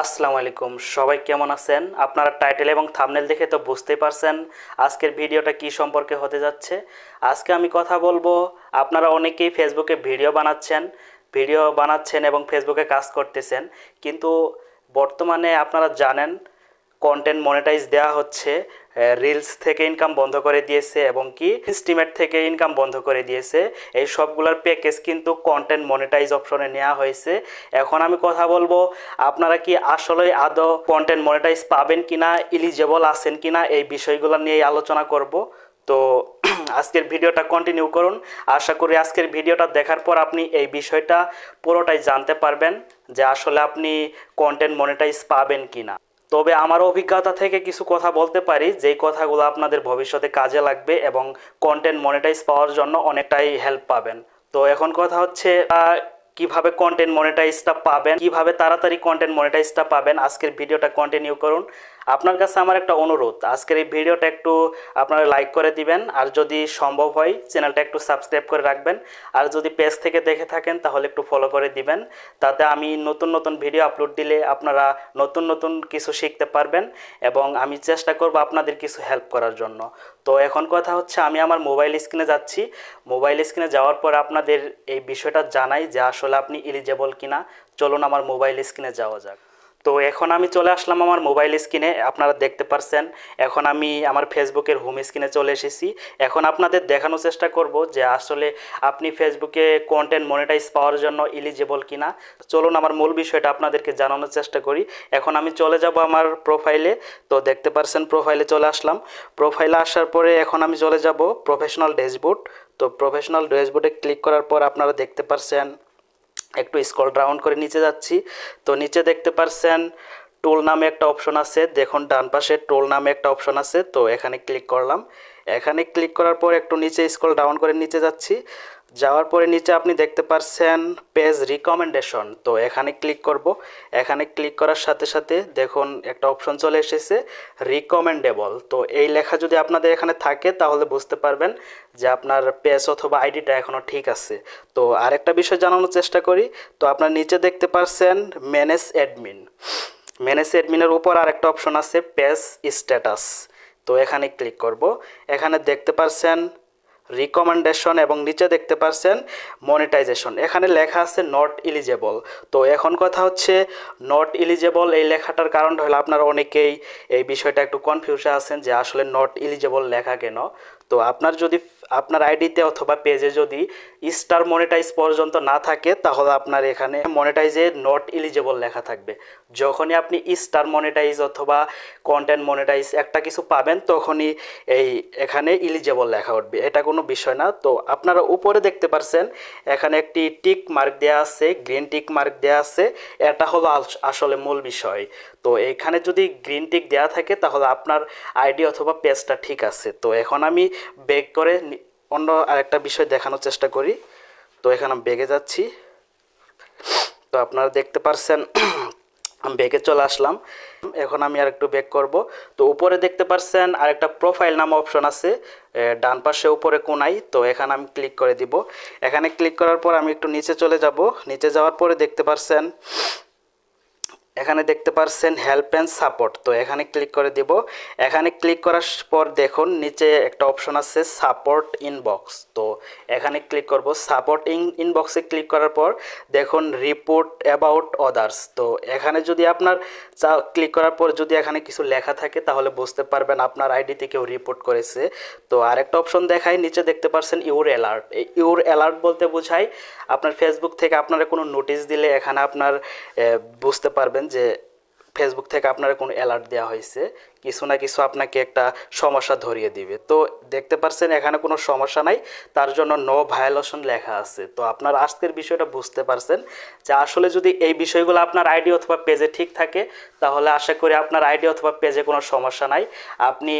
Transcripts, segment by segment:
আসসালামু আলাইকুম। সবাই কেমন আছেন? আপনারা টাইটেল এবং থামনেল দেখে তো বুঝতে পারছেন আজকের ভিডিওটা কি সম্পর্কে হতে যাচ্ছে। আজকে আমি কথা বলব, আপনারা অনেকেই ফেসবুকে ভিডিও বানাচ্ছেন ভিডিও বানাচ্ছেন এবং ফেসবুকে কাজ করতেছেন, কিন্তু বর্তমানে আপনারা জানেন কন্টেন্ট মনিটাইজ দেওয়া হচ্ছে। রিলস থেকে ইনকাম বন্ধ করে দিয়েছে এবং কি স্টিমেট থেকে ইনকাম বন্ধ করে দিয়েছে। এই সবগুলোর প্যাকেজ কিন্তু কন্টেন্ট মনিটাইজ অপশনে নেওয়া হয়েছে। এখন আমি কথা বলব, আপনারা কি আসলে আদৌ কন্টেন্ট মনিটাইজ পাবেন কিনা এলিজেবল আছেন কিনা, এই বিষয়গুলো নিয়ে আলোচনা করব। তো আজকের ভিডিওটা কন্টিনিউ করুন। আশা করি আজকের ভিডিওটা দেখার পর আপনি এই বিষয়টা পুরোটাই জানতে পারবেন যে আসলে আপনি কন্টেন্ট মনিটাইজ পাবেন কিনা। তবে আমার অভিজ্ঞতা থেকে কিছু কথা বলতে পারি, যেই কথাগুলো আপনাদের ভবিষ্যতে কাজে লাগবে এবং কন্টেন্ট মনিটাইজ পাওয়ার জন্য অনেকটাই হেল্প পাবেন। তো এখন কথা হচ্ছে কীভাবে কন্টেন্ট মনিটাইজটা পাবেন, কীভাবে তাড়াতাড়ি কন্টেন্ট মনিটাইজটা পাবেন, আজকের ভিডিওটা কন্টিনিউ করুন। আপনার কাছে আমার একটা অনুরোধ, আজকের এই ভিডিওটা একটু আপনারা লাইক করে দিবেন, আর যদি সম্ভব হয় চ্যানেলটা একটু সাবস্ক্রাইব করে রাখবেন, আর যদি পেজ থেকে দেখে থাকেন, তাহলে একটু ফলো করে দিবেন। তাতে আমি নতুন নতুন ভিডিও আপলোড দিলে আপনারা নতুন নতুন কিছু শিখতে পারবেন, এবং আমি চেষ্টা করব আপনাদের কিছু হেল্প করার জন্য। তো এখন কথা হচ্ছে আমি আমার মোবাইল স্ক্রিনে যাচ্ছি। মোবাইল স্ক্রিনে যাওয়ার পর আপনাদের এই বিষয়টা জানাই যে আসলে আপনি এলিজেবল কিনা। চলুন আমার মোবাইল স্ক্রিনে যাওয়া যাক। তো এখন আমি চলে আসলাম আমার মোবাইল স্ক্রিনে আপনারা দেখতে পারছেন। এখন আমি আমার ফেসবুকের হোম স্ক্রিনে চলে এসেছি। এখন আপনাদের দেখানোর চেষ্টা করব যে আসলে আপনি ফেসবুকে কন্টেন্ট মনিটাইজ পাওয়ার জন্য এলিজেবল কিনা। চলুন আমার মূল বিষয়টা আপনাদেরকে জানানোর চেষ্টা করি। এখন আমি চলে যাব আমার প্রোফাইলে তো দেখতে পারছেন প্রোফাইলে চলে আসলাম। প্রোফাইলে আসার পরে এখন আমি চলে যাব প্রফেশনাল ড্যাশবোর্ড তো প্রফেশনাল ড্যাশবোর্ডে ক্লিক করার পর আপনারা দেখতে পারছেন একটু স্ক্রল ডাউন করে নিচে যাচ্ছি। তো নিচে দেখতে পারছেন টোল নামে একটা অপশন আছে। দেখুন, ডান পাশে টোল নামে একটা অপশন আছে। তো এখানে ক্লিক করলাম। এখানে ক্লিক করার পর একটু নিচে স্ক্রল ডাউন করে নিচে যাচ্ছি। যাওয়ার পরে নিচে আপনি দেখতে পারছেন পেজ রিকমেন্ডেশন তো এখানে ক্লিক করব। এখানে ক্লিক করার সাথে সাথে দেখুন একটা অপশন চলে এসেছে রিকমেন্ডেবল তো এই লেখা যদি আপনাদের এখানে থাকে, তাহলে বুঝতে পারবেন যে আপনার পেজ অথবা আইডিটা এখনও ঠিক আছে। তো আরেকটা বিষয় জানানোর চেষ্টা করি। তো আপনার নিচে দেখতে পারছেন ম্যানেজ অ্যাডমিন ম্যানেজ অ্যাডমিনের উপর আরেকটা অপশন আছে পেজ স্ট্যাটাস তো এখানে ক্লিক করব। এখানে দেখতে পারছেন রিকমেন্ডেশন এবং নিচে দেখতে পারছেন মনিটাইজেশন এখানে লেখা আছে নট এলিজেবল তো এখন কথা হচ্ছে নট এলিজেবল এই লেখাটার কারণ হলো আপনারা অনেকেই এই বিষয়টা একটু কনফিউশন আছেন যে আসলে নট এলিজেবল লেখা কেন? তো আপনার যদি আপনার আইডিতে অথবা পেজে যদি স্টার মনিটাইজ পর্যন্ত না থাকে, তাহলে আপনার এখানে মনিটাইজে নট এলিজেবল লেখা থাকবে। যখনই আপনি স্টার মনিটাইজ অথবা কন্টেন্ট মনিটাইজ একটা কিছু পাবেন, তখনই এই এখানে এলিজেবল লেখা উঠবে। এটা কোনো বিষয় না। তো আপনারা উপরে দেখতে পারছেন, এখানে একটি টিক মার্ক দেওয়া আছে গ্রিন টিক মার্ক দেওয়া আছে। এটা হলো আস- আসলে মূল বিষয়। তো এখানে যদি গ্রিন টিক দেওয়া থাকে, তাহলে আপনার আইডি অথবা পেজটা ঠিক আছে। তো এখন আমি বেক করে অন্য আরেকটা বিষয় দেখানোর চেষ্টা করি। তো এখানে আমি বেগে যাচ্ছি। তো আপনারা দেখতে পারছেন, আমি বেগে চলে আসলাম। এখন আমি আর একটু বেক করব। তো উপরে দেখতে পারছেন আরেকটা প্রোফাইল নাম অপশন আছে ডান পাশে উপরে কোনাই তো এখানে আমি ক্লিক করে দিব। এখানে ক্লিক করার পর আমি একটু নিচে চলে যাব। নিচে যাওয়ার পরে দেখতে পারছেন এখানে দেখতে পারছেন হেল্প অ্যান্ড সাপোর্ট তো এখানে ক্লিক করে দিব। এখানে ক্লিক করার পর দেখুন, নিচে একটা অপশন আছে সাপোর্ট ইনবক্স তো এখানে ক্লিক করব। সাপোর্ট ইন ইনবক্সে ক্লিক করার পর দেখুন রিপোর্ট অ্যাবাউট অদার্স তো এখানে যদি আপনার চা ক্লিক করার পর যদি এখানে কিছু লেখা থাকে, তাহলে বুঝতে পারবেন আপনার আইডিতে কেউ রিপোর্ট করেছে। তো আরেকটা অপশন দেখায় নিচে দেখতে পারছেন ইউর অ্যালার্ট ইউর অ্যালার্ট বলতে বোঝায়, আপনার ফেসবুক থেকে আপনারা কোনো নোটিশ দিলে এখানে আপনার বুঝতে পারবেন যে ফেসবুক থেকে আপনার কোনো অ্যালার্ট দেওয়া হয়েছে। কিছু না কিছু আপনাকে একটা সমস্যা ধরিয়ে দিবে। তো দেখতে পারছেন এখানে কোনো সমস্যা নাই, তার জন্য নো ভায়োলেশন লেখা আছে। তো আপনার আজকের বিষয়টা বুঝতে পারছেন যে আসলে যদি এই বিষয়গুলো আপনার আইডি অথবা পেজে ঠিক থাকে, তাহলে আশা করি আপনার আইডি অথবা পেজে কোনো সমস্যা নাই। আপনি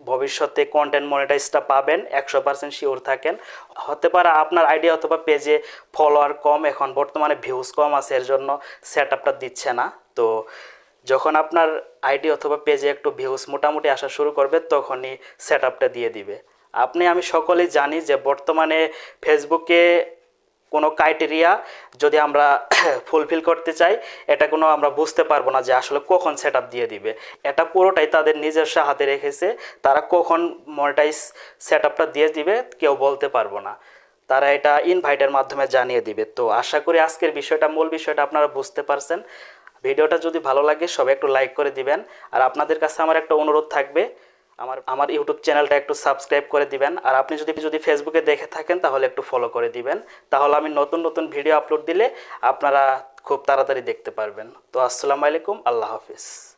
ভবিষ্যতে কন্টেন্ট মনিটাইজটা পাবেন, একশো পার্সেন্ট শিওর থাকেন। হতে পারে আপনার আইডি অথবা পেজে ফলোয়ার কম, এখন বর্তমানে ভিউজ কম আছে, এর জন্য সেট আপটা দিচ্ছে না। তো যখন আপনার আইডি অথবা পেজে একটু ভিউজ মোটামুটি আসা শুরু করবে, তখনই সেট দিয়ে দিবে। আপনি, আমি সকলেই জানি যে বর্তমানে ফেসবুকে কোনো ক্রাইটেরিয়া যদি আমরা ফুলফিল করতে চাই, এটা কোনো আমরা বুঝতে পারব না যে আসলে কখন সেট দিয়ে দিবে। এটা পুরোটাই তাদের নিজস্ব হাতে রেখেছে, তারা কখন মনিটাইজ সেট দিয়ে দিবে কেউ বলতে পারব না। তারা এটা ইনভাইটের মাধ্যমে জানিয়ে দিবে। তো আশা করি আজকের বিষয়টা, মূল বিষয়টা আপনারা বুঝতে পারছেন। ভিডিওটা যদি ভালো লাগে, সবাই একটু লাইক করে দিবেন। আর আপনাদের কাছে আমার একটা অনুরোধ থাকবে, আমার আমার ইউটিউব চ্যানেলটা একটু সাবস্ক্রাইব করে দিবেন। আর আপনি যদি যদি ফেসবুকে দেখে থাকেন, তাহলে একটু ফলো করে দিবেন। তাহলে আমি নতুন নতুন ভিডিও আপলোড দিলে আপনারা খুব তাড়াতাড়ি দেখতে পারবেন। তো আসসালামু আলাইকুম, আল্লাহ হাফিজ।